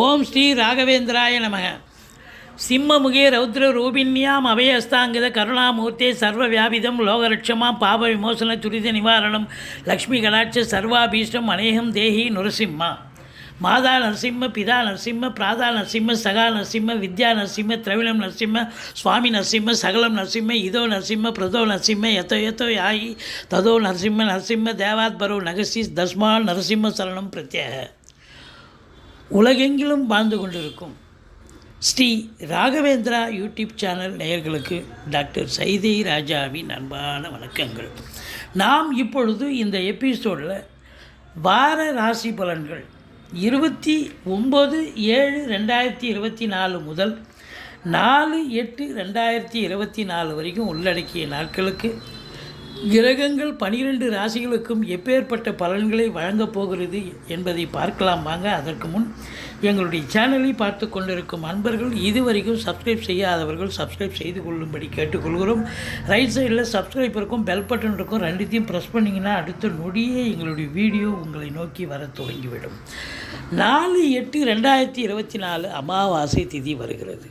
ஓம் ஸ்ரீ ராகவேந்திராய நமக சிம்மமுகே ரௌத்ர ரூபின்யாம் அபயஸ்தாங்கித கருணாமூர்த்தே சர்வ வியாபிதம் லோகரட்சமாம் பாப விமோசன துரித நிவாரணம் லக்ஷ்மி கலாட்ச சர்வாபீஷ்டம் அநேகம் தேஹி நுரசிம்மா. மாதா நரசிம்ம பிதா நரசிம்ம பிராதா நரசிம்ம சகா நரசிம்ம வித்யா நரசிம்ம திரவிணம் நரசிம்ம சுவாமி நரசிம்ம சகலம் நரசிம்ம இதோ நரசிம்ம பிரதோ நரசிம்ம எத்தோ எத்தோ யாயி ததோ நரசிம்ம நரசிம்ம தேவாத்பரோ நகசி தஸ்மா நரசிம்ம சரணம் பிரத்யேக. உலகெங்கிலும் வாழ்ந்து கொண்டிருக்கும் ஸ்ரீ ராகவேந்திரா யூடியூப் சேனல் நேயர்களுக்கு டாக்டர் சைதை ராஜாவின் அன்பான வணக்கங்கள். நாம் இப்பொழுது இந்த எபிசோடில் வார ராசி பலன்கள் இருபத்தி ஒம்பது ஏழு ரெண்டாயிரத்தி இருபத்தி நாலு முதல் நாலு எட்டு ரெண்டாயிரத்தி இருபத்தி நாலு வரைக்கும் உள்ளடக்கிய நாட்களுக்கு கிரகங்கள் பனிரெண்டு ராசிகளுக்கும் எப்பேற்பட்ட பலன்களை வழங்கப் போகிறது என்பதை பார்க்கலாம் வாங்க. அதற்கு முன் எங்களுடைய சேனலை பார்த்து கொண்டிருக்கும் அன்பர்கள் இதுவரைக்கும் சப்ஸ்கிரைப் செய்யாதவர்கள் சப்ஸ்கிரைப் செய்து கொள்ளும்படி கேட்டுக்கொள்கிறோம். ரைட் சைடில் சப்ஸ்கிரைப் இருக்கும் பெல் பட்டன் இருக்கும் ரெண்டுத்தையும் ப்ரெஸ் பண்ணிங்கன்னா அடுத்த நொடியே எங்களுடைய வீடியோ உங்களை நோக்கி வர தொடங்கிவிடும் நாலு எட்டு ரெண்டாயிரத்தி இருபத்தி நாலு அமாவாசை திதி வருகிறது.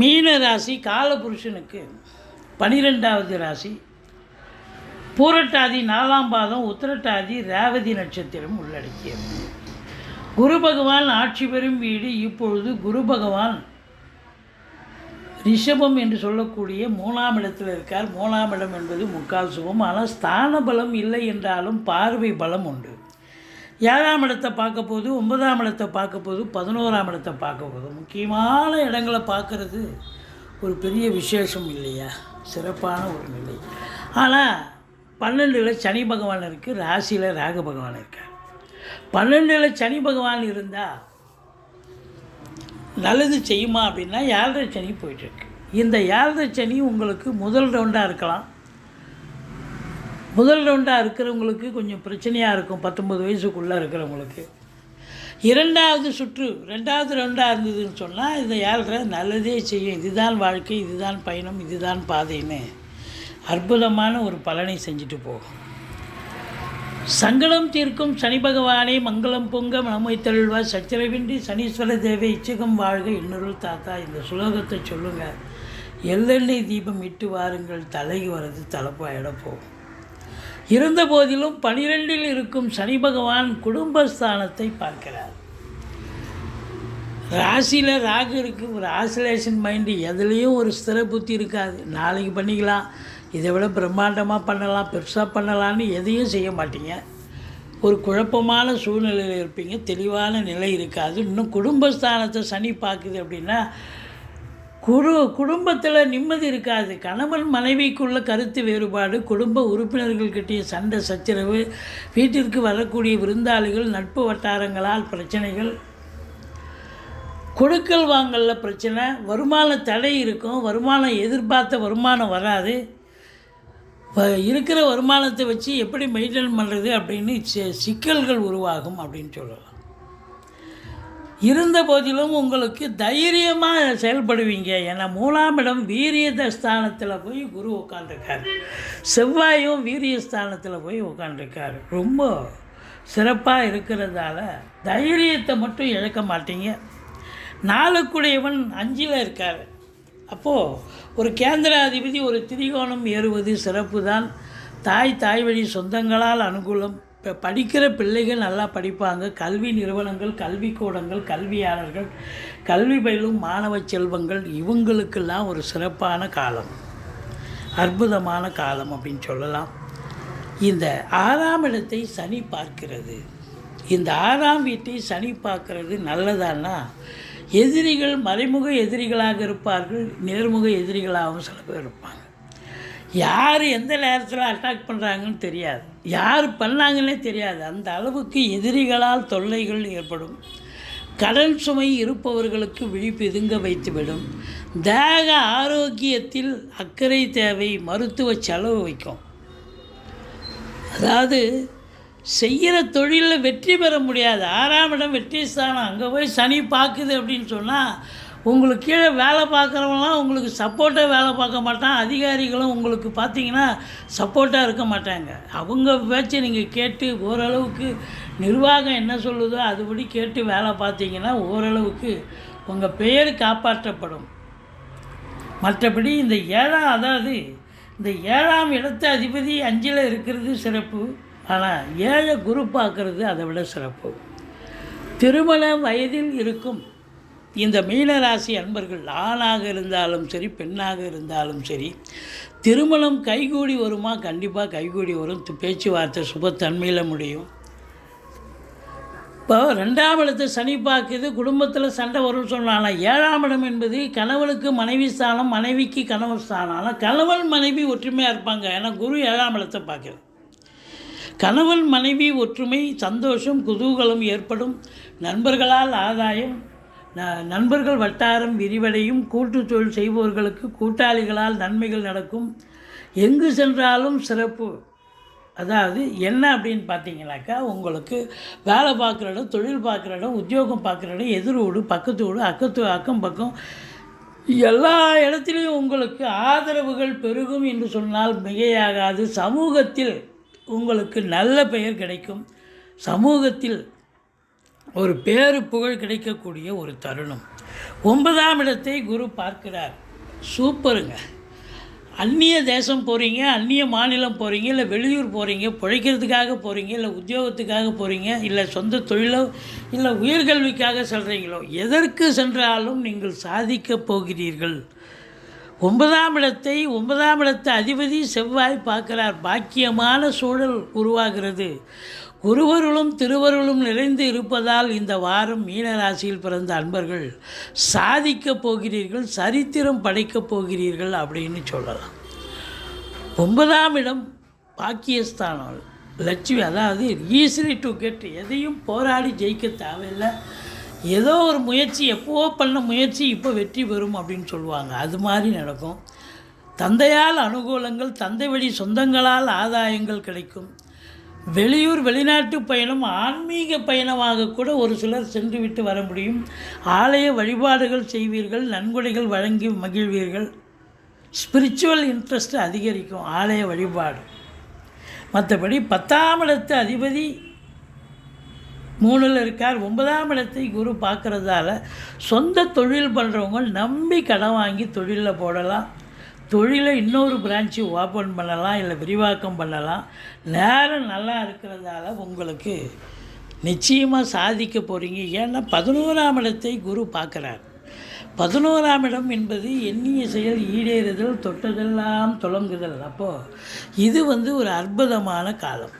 மீன ராசி காலபுருஷனுக்கு பனிரெண்டாவது ராசி பூரட்டாதி நாலாம் பாதம் உத்திரட்டாதி ரேவதி நட்சத்திரம் உள்ளடக்கியது. குரு பகவான் ஆட்சி பெறும் வீடு இப்பொழுது குரு பகவான் ரிஷபம் என்று சொல்லக்கூடிய மூணாம் இடத்தில் இருக்கார். மூணாம் இடம் என்பது முக்கால் சுபம். ஆனால் ஸ்தான பலம் இல்லை என்றாலும் பார்வை பலம் உண்டு. ஏழாம் இடத்தை பார்க்க போது ஒன்பதாம் இடத்தை பார்க்க போது பதினோராம் இடத்தை பார்க்க போது. முக்கியமான இடங்களை பார்க்குறது ஒரு பெரிய விசேஷம் இல்லையா? சிறப்பான ஒரு நிலை. ஆனால் பன்னெண்டில் சனி பகவான் இருக்குது ராசியில் ராக பகவான் இருக்கார். பன்னெண்டில் சனி பகவான் இருந்தால் நல்லது செய்யுமா அப்படின்னா ஏழரை சனி போயிட்டுருக்கு. இந்த ஏழரை சனி உங்களுக்கு முதல் ரவுண்டாக இருக்கலாம். முதல் ரவுண்டாக இருக்கிறவங்களுக்கு கொஞ்சம் பிரச்சனையாக இருக்கும் பத்தொம்பது வயசுக்குள்ளே இருக்கிறவங்களுக்கு. இரண்டாவது சுற்று ரெண்டாவது ரவுண்டாக இருந்ததுன்னு சொன்னால் இந்த ஏழரை நல்லதே செய்யும். இதுதான் வாழ்க்கை இதுதான் பயணம் இதுதான் பாதைன்னு. அற்புதமான ஒரு பலனை செஞ்சுட்டு போகும். சங்கடம் தீர்க்கும் சனி பகவானை மங்களம் பொங்க மனமை தழுவா சச்சரவின்றி சனீஸ்வர தேவை இச்சகம் வாழ்க. இன்னொருள் தாத்தா இந்த சுலோகத்தை சொல்லுங்கள் எள்ளெண்ணெய் தீபம் இட்டு வாருங்கள். தலைக்கு வரது தலைப்பாயிட போகும். இருந்த போதிலும் பனிரெண்டில் இருக்கும் சனி பகவான் குடும்பஸ்தானத்தை பார்க்கிறார். ராசியில் ராகு இருக்குது ஒரு ஆசிலேஷன் மைண்டு எதுலேயும் ஒரு ஸ்திர புத்தி இருக்காது. நாளைக்கு பண்ணிக்கலாம். இதை விட பிரம்மாண்டமாக பண்ணலாம். பெருசாக பண்ணலான்னு எதையும் செய்ய மாட்டீங்க. ஒரு குழப்பமான சூழ்நிலையில் இருப்பீங்க. தெளிவான நிலை இருக்காது. இன்னும் குடும்பஸ்தானத்தை சனி பார்க்குது அப்படின்னா குடு குடும்பத்தில் நிம்மதி இருக்காது. கணவன் மனைவிக்குள்ள கருத்து வேறுபாடு குடும்ப உறுப்பினர்கள்கிட்டே சண்டை சச்சரவு வீட்டிற்கு வரக்கூடிய விருந்தாளிகள் நட்பு வட்டாரங்களால் பிரச்சனைகள் கொடுக்கல் வாங்கலில் பிரச்சனை வருமான தடை இருக்கும் வருமானம் எதிர்பார்த்த வருமானம் வராது. இருக்கிற வருமானத்தை வச்சு எப்படி மெயின்டைன் பண்ணுறது அப்படின்னு சிக்கல்கள் உருவாகும் அப்படின்னு சொல்லலாம். இருந்த போதிலும் உங்களுக்கு தைரியமாக செயல்படுவீங்க. ஏன்னா மூணாம் இடம் வீரிய ஸ்தானத்தில் போய் குரு உட்காந்துருக்காரு செவ்வாயும் வீரிய ஸ்தானத்தில் போய் உட்காந்துருக்காரு ரொம்ப சிறப்பாக இருக்கிறதால தைரியத்தை மட்டும் இழக்க மாட்டீங்க. நாளுக்குடையவன் அஞ்சில் இருக்கார். அப்போது ஒரு கேந்திராதிபதி ஒரு திரிகோணம் ஏறுவது சிறப்பு தான் தாய் தாய் வழி சொந்தங்களால் அனுகூலம். இப்போ படிக்கிற பிள்ளைகள் நல்லா படிப்பாங்க. கல்வி நிறுவனங்கள் கல்விக்கூடங்கள் கல்வியாளர்கள் கல்வி பயிலும் மாணவ செல்வங்கள் இவங்களுக்கெல்லாம் ஒரு சிறப்பான காலம். அற்புதமான காலம் அப்படின்னு சொல்லலாம். இந்த ஆறாம் இடத்தை சனி பார்க்கிறது. இந்த ஆறாம் வீட்டை சனி பார்க்கறது நல்லதான்னா எதிரிகள் மறைமுக எதிரிகளாக இருப்பார்கள் நேர்முக எதிரிகளாகவும் சில பேர் இருப்பாங்க. யார் எந்த நேரத்தில் அட்டாக் பண்ணுறாங்கன்னு தெரியாது. யார் பண்ணாங்கன்னே தெரியாது. அந்த அளவுக்கு எதிரிகளால் தொல்லைகள் ஏற்படும். கடன் சுமை இருப்பவர்களுக்கு விழிப்பிதுங்க வைத்துவிடும். தேக ஆரோக்கியத்தில் அக்கறை தேவை மருத்துவ செலவு வைக்கும். அதாவது செய்கிற தொழிலில் வெற்றி பெற முடியாது. ஆறாம் இடம் வெற்றி ஸ்தானம். அங்கே போய் சனி பார்க்குது அப்படின்னு சொன்னால் உங்களுக்கு கீழே வேலை பார்க்குறவங்களாம் உங்களுக்கு சப்போர்ட்டாக வேலை பார்க்க மாட்டான். அதிகாரிகளும் உங்களுக்கு பார்த்தீங்கன்னா சப்போர்ட்டாக இருக்க மாட்டாங்க. அவங்க பேச்சை நீங்கள் கேட்டு ஓரளவுக்கு நிர்வாகம் என்ன சொல்லுதோ அதுபடி கேட்டு வேலை பார்த்தீங்கன்னா ஓரளவுக்கு உங்கள் பெயர் காப்பாற்றப்படும். மற்றபடி இந்த ஏழாம் அதாவது இந்த ஏழாம் இடத்து அதிபதி அஞ்சில் இருக்கிறது சிறப்பு. ஆனால் ஏழை குரு பார்க்கறது அதை விட சிறப்பு. திருமண வயதில் இருக்கும் இந்த மீனராசி அன்பர்கள் ஆணாக இருந்தாலும் சரி பெண்ணாக இருந்தாலும் சரி திருமணம் கைகூடி வருமா? கண்டிப்பாக கைகூடி வரும். பேச்சுவார்த்தை சுபத்தன்மையில் முடியும். இப்போ ரெண்டாம் இடத்தை சனி பார்க்குது குடும்பத்தில் சண்டை வரும்னு சொல்லலாம் ஏழாம் இடம் என்பது கணவனுக்கு மனைவி ஸ்தானம் மனைவிக்கு கணவன் ஸ்தானம். ஆனால் கணவன் மனைவி ஒற்றுமையாக இருப்பாங்க. ஏன்னா குரு ஏழாம் இடத்தை பார்க்குறது கணவன் மனைவி ஒற்றுமை சந்தோஷம் குதூகலம் ஏற்படும். நண்பர்களால் ஆதாயம். ந- நண்பர்கள் வட்டாரம் விரிவடையும். கூட்டு தொழில் செய்பவர்களுக்கு கூட்டாளிகளால் நன்மைகள் நடக்கும். எங்கு சென்றாலும் சிறப்பு. அதாவது என்ன அப்படின்னு பார்த்தீங்கன்னாக்கா உங்களுக்கு வேலை பார்க்குற இடம் தொழில் பார்க்குற இடம் உத்தியோகம் பார்க்குற இடம் எதிர் வீடு பக்கத்து வீடு அக்கத்து அக்கம் பக்கம். எல்லா இடத்துலையும் உங்களுக்கு ஆதரவுகள் பெருகும் என்று சொன்னால் மிகையாகாது. சமூகத்தில் உங்களுக்கு நல்ல பெயர் கிடைக்கும். சமூகத்தில் ஒரு பேரு புகழ் கிடைக்கக்கூடிய ஒரு தருணம். ஒன்பதாம் இடத்தை குரு பார்க்கிறார். சூப்பருங்க. அந்நிய தேசம் போகிறீங்க அந்நிய மாநிலம் போகிறீங்க இல்லை வெளியூர் போகிறீங்க பிழைக்கிறதுக்காக போகிறீங்க இல்லை உத்தியோகத்துக்காக போகிறீங்க இல்லை சொந்த தொழிலோ இல்லை உயர்கல்விக்காக செல்கிறீங்களோ எதற்கு சென்றாலும் நீங்கள் சாதிக்கப் போகிறீர்கள். ஒன்பதாம் இடத்தை ஒன்பதாம் இடத்து அதிபதி செவ்வாய் பார்க்கிறார். பாக்கியமான சூழல் உருவாகிறது. குருவருளும் திருவருளும் நிறைந்து இருப்பதால் இந்த வாரம் மீனராசியில் பிறந்த அன்பர்கள் சாதிக்கப் போகிறீர்கள் சரித்திரம் படைக்கப் போகிறீர்கள் அப்படின்னு சொல்லலாம். ஒன்பதாம் இடம் பாக்கியஸ்தானம். லட்சுமி அதாவது ஈஸிலி டு கெட் எதையும் போராடி ஜெயிக்க தேவையில்லை. ஏதோ ஒரு முயற்சி எப்போ பண்ண முயற்சி இப்போ வெற்றி பெறும் அப்படின்னு சொல்லுவாங்க. அது மாதிரி நடக்கும். தந்தையால் அனுகூலங்கள் தந்தை வழி சொந்தங்களால் ஆதாயங்கள் கிடைக்கும். வெளியூர் வெளிநாட்டு பயணம் ஆன்மீக பயணமாக கூட ஒரு சிலர் சென்று விட்டு வர முடியும். ஆலய வழிபாடுகள் செய்வீர்கள் நன்கொடைகள் வழங்கி மகிழ்வீர்கள். ஸ்பிரிச்சுவல் இன்ட்ரெஸ்ட் அதிகரிக்கும். ஆலய வழிபாடு. மற்றபடி பத்தாம் இடத்து அதிபதி மூணில் இருக்கார். ஒன்பதாம் இடத்தை குரு பார்க்குறதால சொந்த தொழில் பண்ணுறவங்க நம்பி கடன் வாங்கி தொழிலில் போடலாம். தொழிலை இன்னொரு பிரான்ச்சு ஓப்பன் பண்ணலாம் இல்லை விரிவாக்கம் பண்ணலாம். நேரம் நல்லா இருக்கிறதால உங்களுக்கு நிச்சயமாக சாதிக்க போகிறீங்க ஏன்னா பதினோராம் இடத்தை குரு பார்க்குறார். பதினோராம் இடம் என்பது எண்ணிய செயல் ஈடேறுதல் தொட்டதெல்லாம் தொடங்குதல் அப்போது இது வந்து ஒரு அற்புதமான காலம்.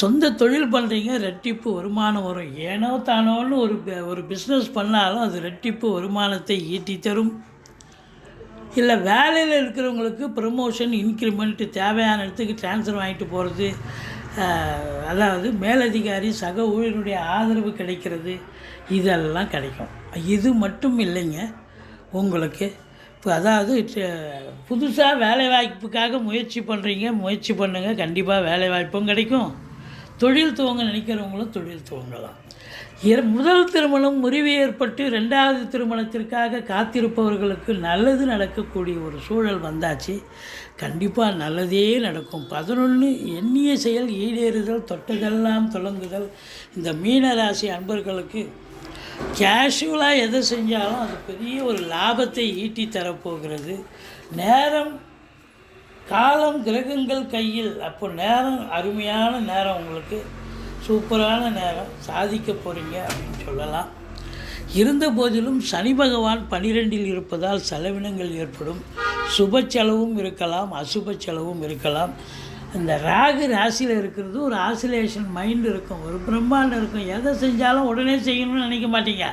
சொந்த தொழில் பண்ணுறீங்க ரெட்டிப்பு வருமானம் வரும். ஏனோ தானோன்னு ஒரு ஒரு பிஸ்னஸ் பண்ணாலும் அது ரெட்டிப்பு வருமானத்தை ஈட்டி தரும். இல்லை வேலையில் இருக்கிறவங்களுக்கு ப்ரமோஷன் இன்க்ரிமெண்ட்டு தேவையான இடத்துக்கு ட்ரான்ஸ்ஃபர் வாங்கிட்டு போகிறது அதாவது மேலதிகாரி சக ஊழியனுடைய ஆதரவு கிடைக்கிறது இதெல்லாம் கிடைக்கும். இது மட்டும் இல்லைங்க உங்களுக்கு இப்போ அதாவது புதுசாக வேலைவாய்ப்புக்காக முயற்சி பண்ணுறீங்க முயற்சி பண்ணுங்கள் கண்டிப்பாக வேலைவாய்ப்பும் கிடைக்கும். தொழில் துவங்க நினைக்கிறவங்களும் தொழில் துவங்கலாம். முதல் திருமணம் முறிவு ஏற்பட்டு ரெண்டாவது திருமணத்திற்காக காத்திருப்பவர்களுக்கு நல்லது நடக்கக்கூடிய ஒரு சூழல் வந்தாச்சு. கண்டிப்பாக நல்லதே நடக்கும். பதினொன்று எண்ணிய செயல் ஈடேறுதல் தொட்டதெல்லாம் தொடங்குதல் இந்த மீனராசி அன்பர்களுக்கு கேஷுவலாக எதை செஞ்சாலும் அது பெரிய ஒரு லாபத்தை ஈட்டி தரப்போகிறது நேரம் காலம் கிரகங்கள் கையில் அப்போ நேரம் அருமையான நேரம் உங்களுக்கு. சூப்பரான நேரம். சாதிக்க போகிறீங்க அப்படின்னு சொல்லலாம். இருந்த போதிலும் சனி பகவான் பனிரெண்டில் இருப்பதால் செலவினங்கள் ஏற்படும். சுப செலவும் இருக்கலாம் அசுப செலவும் இருக்கலாம். இந்த ராகு ராசியில் இருக்கிறது ஒரு ஆசிலேஷன் மைண்ட் இருக்கும். ஒரு பிரம்மாண்டம் இருக்கும். எதை செஞ்சாலும் உடனே செய்யணும்னு நினைக்க மாட்டீங்க.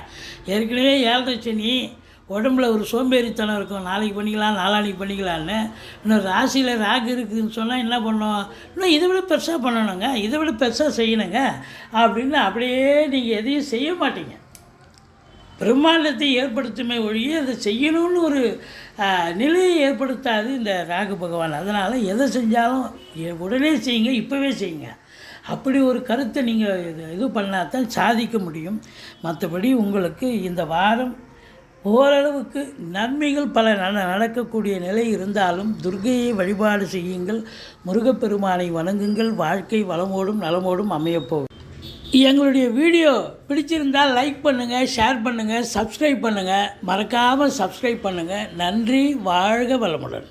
ஏற்கனவே ஏழரை சனி உடம்புல ஒரு சோம்பேறித்தனம் இருக்கும். நாளைக்கு பண்ணிக்கலாம் நாளானிக்கு பண்ணிக்கலான்னு. இன்னும் ராசியில் ராகு இருக்குதுன்னு சொன்னால் என்ன பண்ணோம்? இன்னும் இதை விட பெருசாக பண்ணணுங்க. இதை விட பெருசாக செய்யணுங்க. அப்படின்னு அப்படியே நீங்கள் எதையும் செய்ய மாட்டீங்க. பிரம்மாண்டத்தை ஏற்படுத்துமே ஒழிய அதை செய்யணும்னு ஒரு நிலையை ஏற்படுத்தாது இந்த ராகு பகவான். அதனால் எதை செஞ்சாலும் உடனே செய்யுங்க இப்போவே செய்யுங்க. அப்படி ஒரு கருத்தை நீங்கள் இது இது பண்ணால் தான் சாதிக்க முடியும். மற்றபடி உங்களுக்கு இந்த வாரம் ஓரளவுக்கு நன்மைகள் பல நடக்கக்கூடிய நிலை இருந்தாலும் துர்கையை வழிபாடு செய்யுங்கள். முருகப்பெருமானை வணங்குங்கள். வாழ்க்கை வளமோடும் நலமோடும் அமையப்போகும். எங்களுடைய வீடியோ பிடிச்சிருந்தால் லைக் பண்ணுங்கள் ஷேர் பண்ணுங்கள் சப்ஸ்கிரைப் பண்ணுங்கள் மறக்காமல் சப்ஸ்கிரைப் பண்ணுங்கள் நன்றி வாழ்க வளமுடன்.